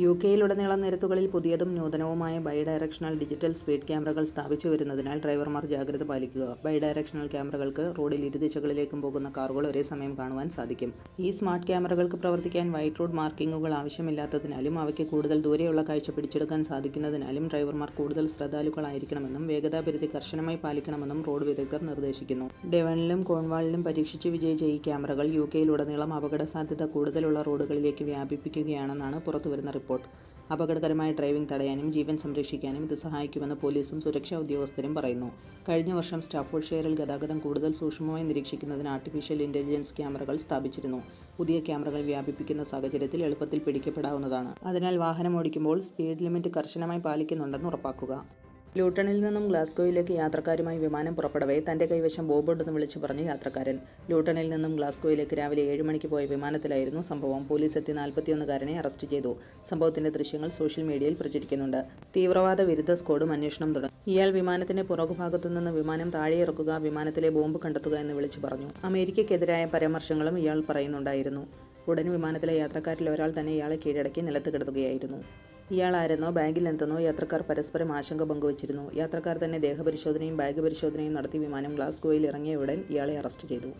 U കെയിലുടനീളം നിരത്തുകളിൽ പുതിയതും നൂതനവുമായ bidirectional digital speed ക്യാമറകൾ സ്ഥാപിച്ചു വരുന്നതിനാൽ ഡ്രൈവർമാർ ജാഗ്രത പാലിക്കുക. ബൈഡയറക്ഷണൽ ക്യാമറകൾക്ക് റോഡിൽ ഇരുദിശകളിലേക്കും പോകുന്ന കാറുകൾ ഒരേ സമയം കാണുവാൻ സാധിക്കും. ഈ സ്മാർട്ട് ക്യാമറകൾക്ക് പ്രവർത്തിക്കാൻ വൈറ്റ് റോഡ് മാർക്കിങ്ങുകൾ ആവശ്യമില്ലാത്തതിനാലും അവയ്ക്ക് കൂടുതൽ ദൂരെയുള്ള കാഴ്ച പിടിച്ചെടുക്കാൻ സാധിക്കുന്നതിനാലും ഡ്രൈവർമാർ കൂടുതൽ ശ്രദ്ധാലുക്കളായിരിക്കണമെന്നും വേഗതാപരിധി കർശനമായി പാലിക്കണമെന്നും റോഡ് വിദഗ്ധർ നിർദ്ദേശിക്കുന്നു. ഡെവണിലും കോൺവാളിലും പരീക്ഷിച്ച് വിജയിച്ച ഈ ക്യാമറകൾ യു കെയിലുടനീളം അപകട സാധ്യത കൂടുതലുള്ള റോഡുകളിലേക്ക് വ്യാപിപ്പിക്കുകയാണെന്നാണ് പുറത്തുവരുന്ന റിപ്പോർട്ട്. അപകടകരമായ ഡ്രൈവിംഗ് തടയാനും ജീവൻ സംരക്ഷിക്കാനും ഇത് സഹായിക്കുമെന്ന് പോലീസും സുരക്ഷാ ഉദ്യോഗസ്ഥരും പറയുന്നു. കഴിഞ്ഞ വർഷം സ്റ്റാഫോർഡ് ഷെയറിൽ ഗതാഗതം കൂടുതൽ സൂക്ഷ്മമായി നിരീക്ഷിക്കുന്നതിന് ആർട്ടിഫിഷ്യൽ ഇന്റലിജൻസ് ക്യാമറകൾ സ്ഥാപിച്ചിരുന്നു. പുതിയ ക്യാമറകൾ വ്യാപിപ്പിക്കുന്ന സാഹചര്യത്തിൽ എളുപ്പത്തിൽ പിടിക്കപ്പെടാവുന്നതാണ്. അതിനാൽ വാഹനം ഓടിക്കുമ്പോൾ സ്പീഡ് ലിമിറ്റ് കർശനമായി പാലിക്കുന്നുണ്ടെന്ന് ഉറപ്പാക്കുക. ലൂട്ടണിൽ നിന്നും ഗ്ലാസ്ഗോയിലേക്ക് യാത്രക്കാരുമായി വിമാനം പുറപ്പെടവേ തന്റെ കൈവശം ബോബുണ്ടെന്ന് വിളിച്ചു പറഞ്ഞു യാത്രക്കാരൻ. ലൂട്ടണിൽ നിന്നും ഗ്ലാസ്ഗോയിലേക്ക് രാവിലെ ഏഴ് മണിക്ക് പോയ വിമാനത്തിലായിരുന്നു സംഭവം. പോലീസ് എത്തി നാൽപ്പത്തിയൊന്നുകാരനെ അറസ്റ്റ് ചെയ്തു. സംഭവത്തിന്റെ ദൃശ്യങ്ങൾ സോഷ്യൽ മീഡിയയിൽ പ്രചരിക്കുന്നുണ്ട്. തീവ്രവാദ വിരുദ്ധ സ്ക്വാഡും അന്വേഷണം തുടങ്ങി. ഇയാൾ വിമാനത്തിന്റെ പുറകുഭാഗത്തു നിന്ന് വിമാനം താഴെയിറക്കുക വിമാനത്തിലെ ബോംബ് കണ്ടെത്തുക എന്ന് വിളിച്ചു പറഞ്ഞു. അമേരിക്കയ്ക്കെതിരായ പരാമർശങ്ങളും ഇയാൾ പറയുന്നുണ്ടായിരുന്നു. ഉടൻ വിമാനത്തിലെ യാത്രക്കാരിൽ ഒരാൾ തന്നെ ഇയാളെ കീഴടക്കി നിലത്ത് കിടത്തുകയായിരുന്നു. ഇയാളാരെന്നോ ബാഗിൽ എന്തെന്നോ യാത്രക്കാർ പരസ്പരം ആശങ്ക പങ്കുവച്ചിരുന്നു. യാത്രക്കാർ തന്നെ ദേഹപരിശോധനയും ബാഗ് പരിശോധനയും നടത്തി വിമാനം ഗ്ലാസ്ഗോയിൽ ഇറങ്ങിയ ഉടൻ ഇയാളെ അറസ്റ്റ് ചെയ്തു.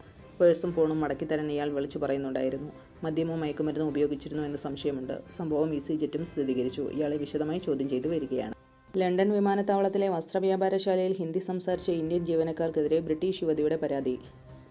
പേഴ്സും ഫോണും മടക്കി തരാൻ ഇയാൾ വിളിച്ചു പറയുന്നുണ്ടായിരുന്നു. മദ്യമോ മയക്കുമരുന്നോ ഉപയോഗിച്ചിരുന്നു എന്ന് സംശയമുണ്ട്. സംഭവം ഇ സി ജെറ്റും സ്ഥിരീകരിച്ചു. ഇയാളെ വിശദമായി ചോദ്യം ചെയ്തു വരികയാണ്. ലണ്ടൻ വിമാനത്താവളത്തിലെ വസ്ത്രവ്യാപാരശാലയിൽ ഹിന്ദി സംസാരിച്ച ഇന്ത്യൻ ജീവനക്കാർക്കെതിരെ ബ്രിട്ടീഷ് യുവതിയുടെ പരാതി.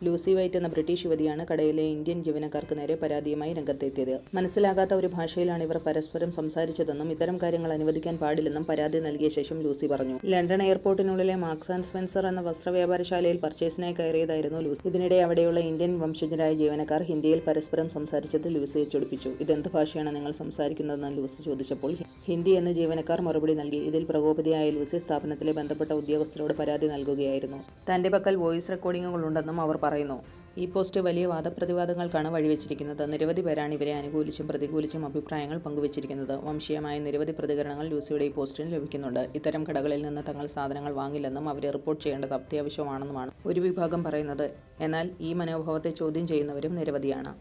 ലൂസി വൈറ്റ് എന്ന ബ്രിട്ടീഷ് യുവതിയാണ് കടയിലെ ഇന്ത്യൻ ജീവനക്കാർക്ക് നേരെ പരാതിയുമായി രംഗത്തെത്തിയത്. മനസ്സിലാകാത്ത ഒരു ഭാഷയിലാണ് ഇവർ പരസ്പരം സംസാരിച്ചതെന്നും ഇത്തരം കാര്യങ്ങൾ അനുവദിക്കാൻ പാടില്ലെന്നും പരാതി നൽകിയ ശേഷം ലൂസി പറഞ്ഞു. ലണ്ടൻ എയർപോർട്ടിനുള്ളിലെ മാർക്സ് ആൻഡ് സ്പെൻസർ എന്ന വസ്ത്രവ്യാപാരശാലയിൽ പർച്ചേസിനായി കയറിയതായിരുന്നു ലൂസി. ഇതിനിടെ അവിടെയുള്ള ഇന്ത്യൻ വംശജരായ ജീവനക്കാർ ഹിന്ദിയിൽ പരസ്പരം സംസാരിച്ചത് ലൂസിയെ ചൊടിപ്പിച്ചു. ഇതെന്ത് ഭാഷയാണ് നിങ്ങൾ സംസാരിക്കുന്നതെന്ന് ലൂസി ചോദിച്ചപ്പോൾ ഹിന്ദി എന്ന് ജീവനക്കാർ മറുപടി നൽകി. ഇതിൽ പ്രകോപിതയായ ലൂസി സ്ഥാപനത്തിലെ ബന്ധപ്പെട്ട ഉദ്യോഗസ്ഥരോട് പരാതി നൽകുകയായിരുന്നു. തന്റെ പക്കൽ വോയിസ് റെക്കോർഡിംഗുകൾ ഉണ്ടെന്നും അവർ പറയുന്നു. ഈ പോസ്റ്റ് വലിയ വാദപ്രതിവാദങ്ങൾക്കാണ് വഴിവെച്ചിരിക്കുന്നത്. നിരവധി പേരാണ് ഇവരെ അനുകൂലിച്ചും പ്രതികൂലിച്ചും അഭിപ്രായങ്ങൾ പങ്കുവച്ചിരിക്കുന്നത്. വംശീയമായ നിരവധി പ്രതികരണങ്ങൾ ലൂസിയുടെ ഈ പോസ്റ്റിന് ലഭിക്കുന്നുണ്ട്. ഇത്തരം കടകളിൽ നിന്ന് തങ്ങൾ സാധനങ്ങൾ വാങ്ങില്ലെന്നും അവരെ റിപ്പോർട്ട് ചെയ്യേണ്ടത് അത്യാവശ്യമാണെന്നുമാണ് ഒരു വിഭാഗം പറയുന്നത്. എന്നാൽ ഈ മനോഭാവത്തെ ചോദ്യം ചെയ്യുന്നവരും നിരവധിയാണ്.